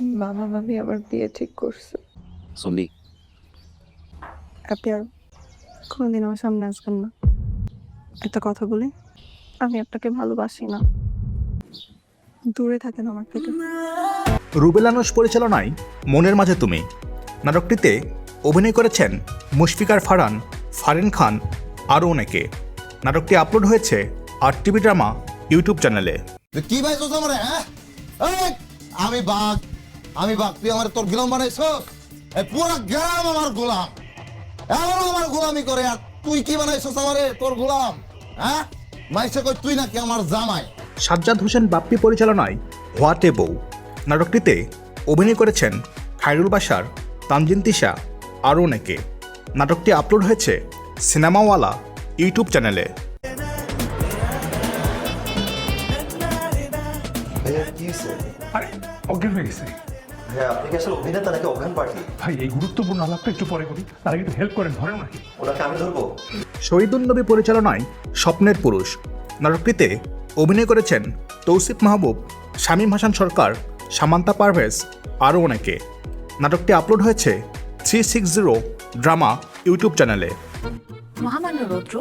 মামা মামি আমার বিয়ে ঠিক করছে। শুনলি আপনি আর কোনোদিন আমার সামনে আসবেন না। একটা কথা বলি আমি আপনাকে ভালোবাসি না। দূরে থাকেন আমার থেকে। রুবেলানুস পরিচালনায় মনের মাঝে তুমি। নাটকটিতে অভিনয় করেছেন মুশফিকার ফারান ফারিন খান আরও অনেকে। নাটকটি আপলোড হয়েছে আর টিভি ড্রামা ইউটিউব চ্যানেলে। কি ভাই আমার হ্যাঁ? আমি বাঘ। আমি বাঘ তুই আমার তোর গোলাম বানাইছ এই পুরো গ্রাম আমার গোলাম। এমন আমার গোলামি করে আর তুই কি বানাইছস আমারে তোর গোলাম? হ্যাঁ? মাইসে কই তুই নাকি আমার জামাই? সাজ্জাদ হোসেন বাপ্পি পরিচালনায় হোয়াটে বউ। নাটকটিতে অভিনয় করেছেন খায়রুল বাসার তানজিন তিশা আরও অনেকে। নাটকটি আপলোড হয়েছে সিনেমাওয়ালা ইউটিউব চ্যানেলে। আরে অজ্ঞান হয়ে গেছে। ভাইয়া আপনি কি আসলে অভিনেতা নাকি অজ্ঞান পার্টি? ভাই এই গুরুত্বপূর্ণ আলাপটা একটু পরে করি। তার আগে একটু হেল্প করেন ধরেন নাকি? ওনাকে আমি ধরবো। শহীদুল নবী পরিচালনায় স্বপ্নের পুরুষ। নাটকটিতে অভিনয় করেছেন তৌসিফ মাহবুব শামীম হাসান সরকার সামান্তা পারভেজ আরও অনেকে। নাটকটি আপলোড হয়েছে three six zero drama YouTube চ্যানেলে। মহামান্য রৌদ্র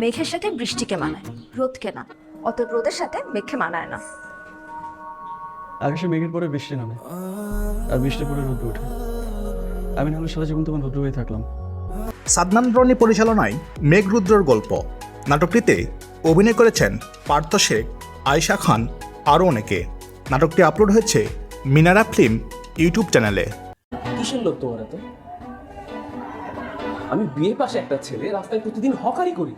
মেঘের সাথে বৃষ্টিকে মানায় রোদকে না অতএব রোদের সাথে মেঘকে মানায় না। আকাশে মেঘের পরে বৃষ্টি নামে। আর বৃষ্টি ওঠে। আমি নাহলে সারা জীবন তোমার রোদ্র হয়ে থাকলাম। সাদনান রনি পরিচালনায় মেঘরুদ্রর গল্প। নাটকটিতে অভিনয় করেছেন পার্থ শেখ আয়শা খান আরও অনেকে। নাটকটি আপলোড হয়েছে মিনারা ফিল্ম ইউটিউব চ্যানেলে। কিসের লোক তোমার এত? আমি বিয়ে পাশে একটা ছেলে রাস্তায় প্রতিদিন হকারি করি।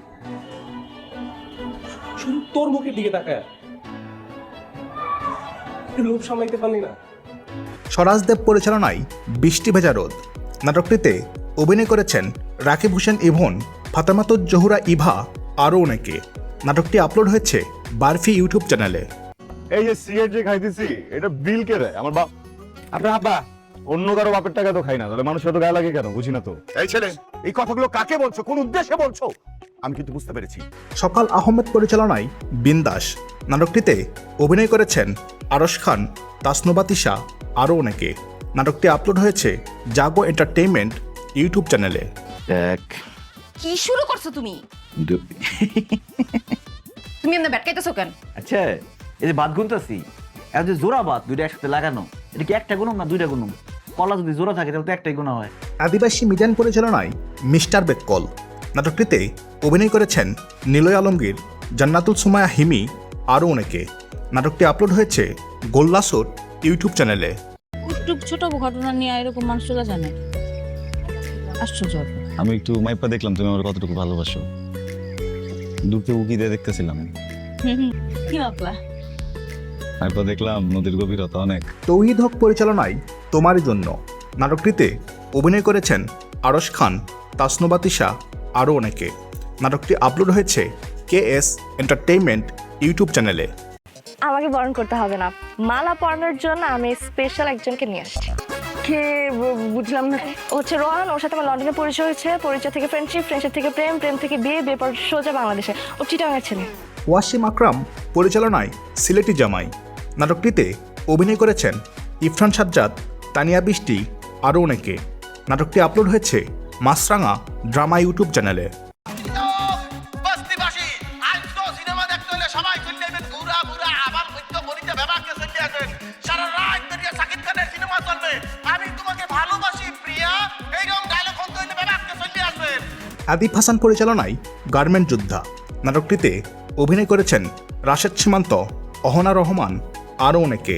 শুধু তোর মুখের দিকে তাকায়। লোভ সামলাইতে পারলি না। স্বরাজদেব পরিচালনায় বৃষ্টি ভেজা রোদ। নাটকটিতে অভিনয় করেছেন রাকিব হোসেন ইভন ফাতেমাতুজ জহুরা ইভা আরও অনেকে। নাটকটি আপলোড হয়েছে বারফি ইউটিউব চ্যানেলে। এই যে সিগারেট যে খাইতেছি এটা বিল কে দেয়? আমার বাপ আপনার আব্বা অন্য কারও বাপের টাকা তো খাই না তাহলে মানুষের তো গায়ে লাগে কেন? বুঝি না তো। এই ছেলে। এই কথাগুলো কাকে বলছো? কোন উদ্দেশ্যে বলছো? আমি কিন্তু বুঝতে পেরেছি। সকাল আহমেদ পরিচালনায় বিন্দাস। নাটকটিতে অভিনয় করেছেন আরশ খান তাসনুবাতিশা আরও অনেকে। নাটকটি আপলোড হয়েছে জাগো এন্টারটেইনমেন্ট ইউটিউব চ্যানেলে। এক কি শুরু করছ তুমি? তুমি এমনি ব্যাটকাইতেছো কেন? আচ্ছা এই যে বাদ গুনতেছি এত যে জোড়া বাদ দুইটা একসাথে লাগানো এটা কি একটা গুণম না দুইটা গুণম কলা যদি জোড়া থাকে তাহলে তো একটাই গুণা হয়। আদিবাসী মিজান পরিচালনায় মিস্টার বেককল নাটকটিতে অভিনয় করেছেন নিলয় আলমগীর জান্নাতুল সুমায়া হিমি আরও অনেকে। নাটকটি আপলোড হয়েছে গোল্লাসোর ইউটিউব চ্যানেলে। একটু ছোট ঘটনা নিয়ে এরকম মানুষ চলে জানে আশ্চর্য আমি একটু মাইপা দেখলাম তুমি আমার কতটুকু ভালোবাসো। থেকে উকি দিয়ে দেখতেছিলাম। কি মাপলা? মাইপা দেখলাম নদীর গভীরতা অনেক। তৌহিদ হক পরিচালনায় তোমারই জন্য নাটকটিতে অভিনয় করেছেন আরশ খান তাসনুবাতিশা আরও অনেকে। নাটকটি আপলোড হয়েছে কে এস এন্টারটেইনমেন্ট ইউটিউব চ্যানেলে। আমাকে বরণ করতে হবে না। মালা পরানোর জন্য আমি স্পেশাল একজনকে নিয়ে আসছি। কে বুঝলাম না। ও হচ্ছে রোহান ওর সাথে আমার লন্ডনে পরিচয় হয়েছে। পরিচয় থেকে ফ্রেন্ডশিপ ফ্রেন্ডশিপ থেকে প্রেম প্রেম থেকে বিয়ে বিয়ে পর সোজা বাংলাদেশে। ও চিটাঙের ছেলে। ওয়াসিম আকরাম পরিচালনায় সিলেটি জামাই। নাটকটিতে অভিনয় করেছেন ইরফান সাজ্জাদ তানিয়া বৃষ্টি আরও অনেকে। নাটকটি আপলোড হয়েছে মাছরাঙা ড্রামা ইউটিউব চ্যানেলে। বস্তিবাসী আজ তো সিনেমা দেখতে হলে সবাই আদিফ হাসান পরিচালনায় গার্মেন্ট যোদ্ধা। নাটকটিতে অভিনয় করেছেন রাশেদ সীমান্ত অহনা রহমান আরও অনেকে।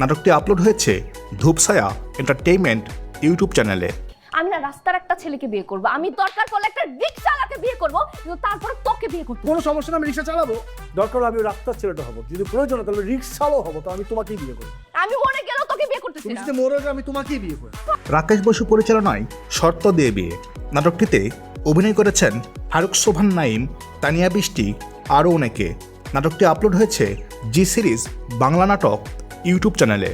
নাটকটি আপলোড হয়েছে ধূপসায়া এন্টারটেইনমেন্ট ইউটিউব চ্যানেলে। আমি না রাস্তার একটা ছেলেকে বিয়ে করব। আমি দরকার পড়লে একটা রিক্সাওয়ালাকে বিয়ে করব কিন্তু তারপরে তোকে বিয়ে করব কোনো সমস্যা না আমি রিক্সা চালাবো। দরকার আমি রাস্তার ছেলেটা হব। যদি প্রয়োজন হয় তাহলে রিক্সাও হব তো আমি তোমাকেই বিয়ে করব। আমি মরে গেলেও তোকে বিয়ে করতেছি তুমি না। যদি মরে আমি তোমাকেই বিয়ে করব। রাকেশ বসু পরিচালনায় শর্ত দিয়ে বিয়ে। নাটকটিতে অভিনয় করেছেন ফারুক সোভান নাইম তানিয়া বৃষ্টি, আরও অনেকে। নাটকটি আপলোড হয়েছে জি সিরিজ বাংলা নাটক ইউটিউব চ্যানেলে।